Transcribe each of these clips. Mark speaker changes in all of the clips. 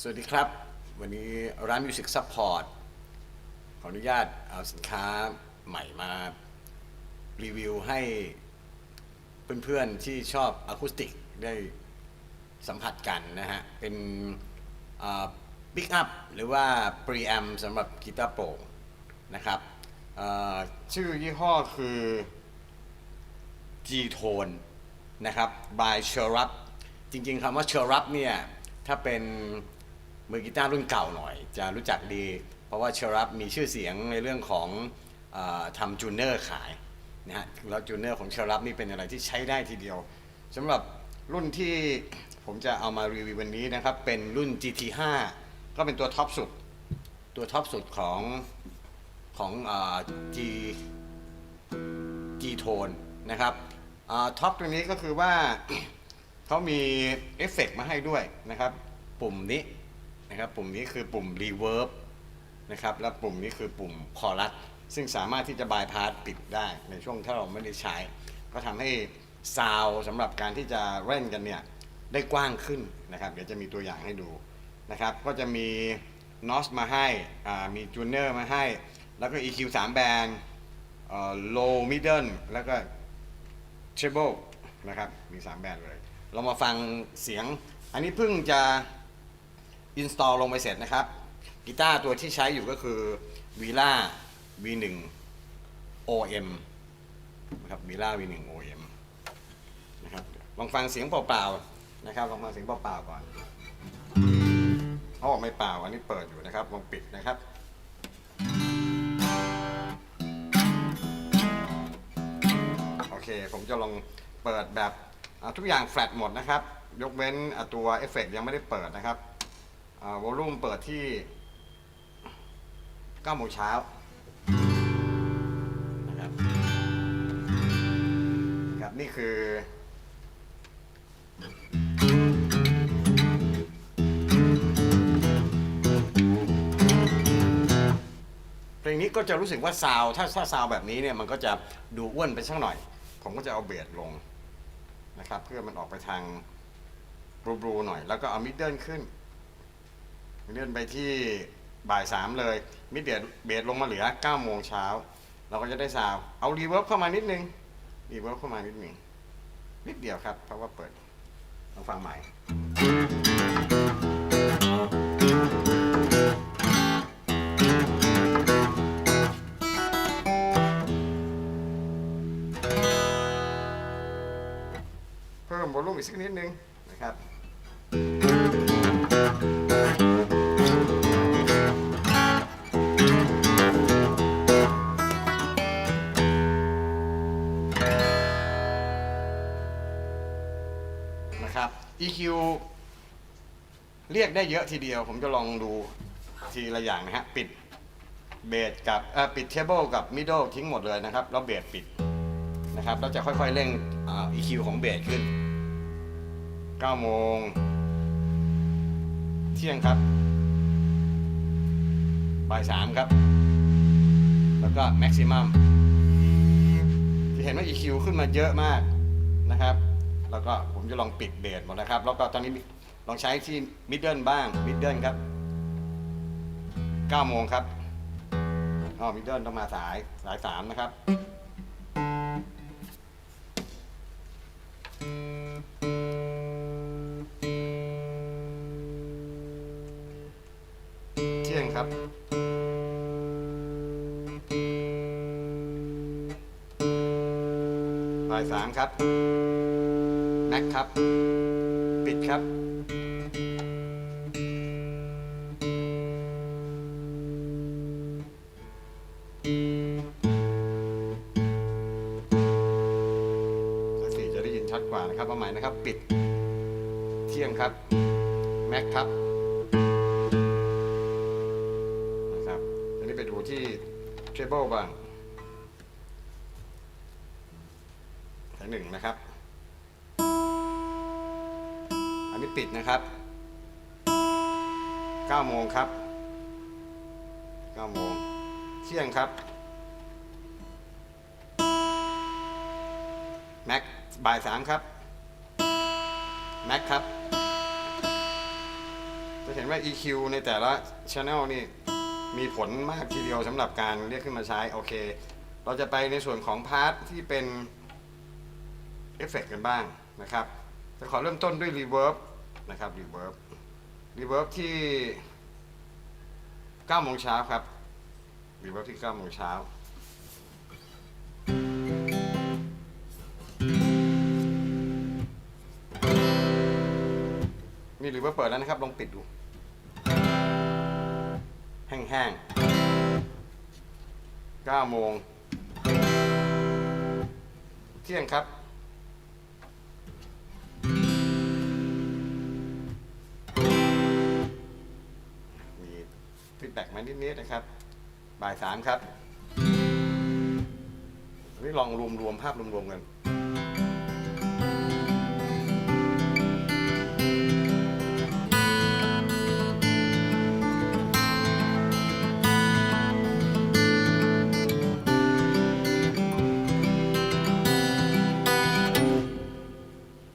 Speaker 1: สวัสดีครับ วันนี้ร้าน Music Support ขออนุญาตเอาสินค้าใหม่มารีวิวให้เพื่อนๆที่ชอบอะคูสติกได้สัมผัสกันนะฮะ เป็นบิกอัพหรือว่า preamp สำหรับกีตาร์โปร่งนะครับ ชื่อยี่ห้อคือ G-Tone นะครับ by c h e r u p จริงๆคำว่า c h e r u p เนี่ย ถ้าเป็น มือกีตาร์รุ่นเก่าหน่อย จะรู้จักดี เพราะว่า c h e r u p มีชื่อเสียงในเรื่องของอทำจูเนอร์ขายนะฮะแล้วจูเนอร์ของ c h e r u p นี่เป็นอะไรที่ใช้ได้ทีเดียวสำหรับรุ่นที่ผมจะเอามารีวิววันนี้นะครับ เป็นรุ่น GT5 ก็เป็นตัวท็อปสุด ตัวท็อปสุดของของอ G G Tone นะครับท็อปตัวนี้ก็คือว่าเขามีเอฟเฟกต์มาให้ด้วยนะครับ ปุ่มนี้ นะครับปุ่มนี้คือปุ่ม Reverb นะครับและปุ่มนี้คือปุ่ม Chorus ซึ่งสามารถที่จะบายพาสปิดได้ในช่วงถ้าเราไม่ได้ใช้ ก็ทำให้ซาวสำหรับการที่จะเล่นกันเนี่ยได้กว้างขึ้นนะครับ เดี๋ยวจะมีตัวอย่างให้ดูนะครับ ก็จะมี NOS มาให้มีจูเนอร์มาให้ แล้วก็ EQ 3 แบนด์เอ่อ low middle แล้วก็ treble นะครับ มี 3 แบนด์เลย เรามาฟังเสียง อันนี้เพิ่งจะ install ลงไปเสร็จนะครับกีตาร์ตัวที่ใช้อยู่ก็คือ Vila V1 OM นะครับ Vila V1 OM นะครับลองฟังเสียงเปล่าๆนะครับลองฟังเสียงเปล่าๆก่อนเขาบอกไม่เปล่าอันนี้เปิดอยู่นะครับลองปิดนะครับโอเคผมจะลองเปิดแบบทุกอย่างแฟลตหมดนะครับ ยกเว้นตัวเอฟเฟกยังไม่ได้เปิดนะครับ วอลลุ่มเปิดที่9โมงเช้านะครับครับนี่คือเพลงนี้ก็จะรู้สึกว่าซาวถ้าถ้าซาวแบบนี้เนี่ยมันก็จะดูอ้วนไปสักหน่อย ผมก็จะเอาเบสลงนะครับ เพื่อมันออกไปทางบลูบลูหน่อย แล้วก็เอามิดเดิลขึ้น มิดเดิลไปที่บ่ายสามเลย มิดเดเบสลงมาเหลือ9โมงเช้า เราก็จะได้ซาว เอารีเวิร์บเข้ามานิดนึง รีเวิร์บเข้ามานิดนึง นิดเดียวครับ เพราะว่าเปิดลองฟังใหม่ เพิ่มวอลลุ่มอีกสักนิดนึงนะครับ EQ เรียกได้เยอะทีเดียว ผมจะลองดูทีละอย่างนะฮะ ปิดเบสกับเอ่อปิดเทเบิลกับมิดเดิลทิ้งหมดเลยนะครับ แล้วเบสปิดนะครับแล้วจะค่อยๆเร่งอ่า EQ ของเบสขึ้น 9 โมง เที่ยงครับบ่ายสามครับ แล้วก็แม็กซิมัมจะเห็นว่า EQ ขึ้นมาเยอะมากนะครับ แล้วก็ผมจะลองปิดเบสหมดนะครับ แล้วก็ตอนนี้ลองใช้ที่มิดเดิลบ้างมิดเดิลครับ9โมงครับอ๋อมิดเดิลต้องมาสายสาย3นะครับเที่ยงครับบ่ายสามครับ แม็กครับ ปิดครับ สี่จะได้ยินชัดกว่านะครับเอาใหม่นะครับ ปิด เที่ยงครับ แม็กครับนะครับอันนี้ไปดูที่เทเบิลบ้างสายหนึ่งนะครับ อันนี้ปิดนะครับ9โมงครับ9โมงเที่ยงครับ แม็กบ่ายสามครับ แม็กครับ จะจะเห็นว่า EQ ในแต่ละ Channel นี่มีผลมากทีเดียวสำหรับการเรียกขึ้นมาใช้ โอเค เราจะไปในส่วนของพาร์ทที่เป็นเอฟเฟกกันบ้างนะครับ จะขอเริ่มต้นด้วย Reverb นะครับ Reverb Reverb ที่9โมงเช้าครับ Reverb ที่9โมงเช้ามีหรือว่าเปิดแล้วนะครับลองปิดดู แห้งๆ9โมงเที่ยงครับ ฟีดแบ็กมานิดๆนะครับ บ่ายสามครับนี่ลองรวมรวมๆภาพรวมๆกัน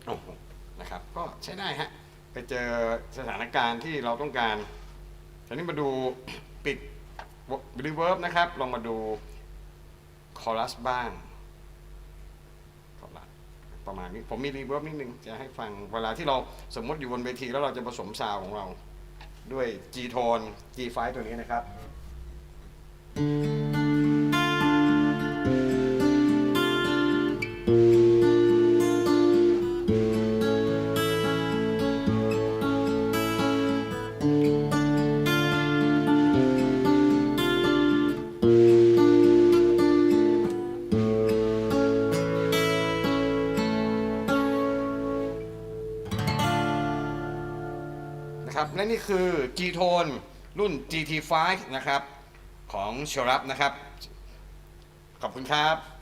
Speaker 1: โอ้โหนะครับก็ใช้ได้ฮะ ไปเจอสถานการณ์ที่เราต้องการ ทีนี้มาดูปิดรีเวิร์บนะครับ ลองมาดูคอรัสบ้างคอรัสประมาณนี้ ผมมีรีเวิร์บนิดนึง จะให้ฟังเวลาที่เราสมมติอยู่บนเวทีแล้วเราจะผสมซาวของเราด้วย G tone G5 ตัวนี้นะครับ นะครับและนี่คือ G Tone รุ่น GT5 นะครับ ของ s h o r a p นะครับ ขอบคุณครับ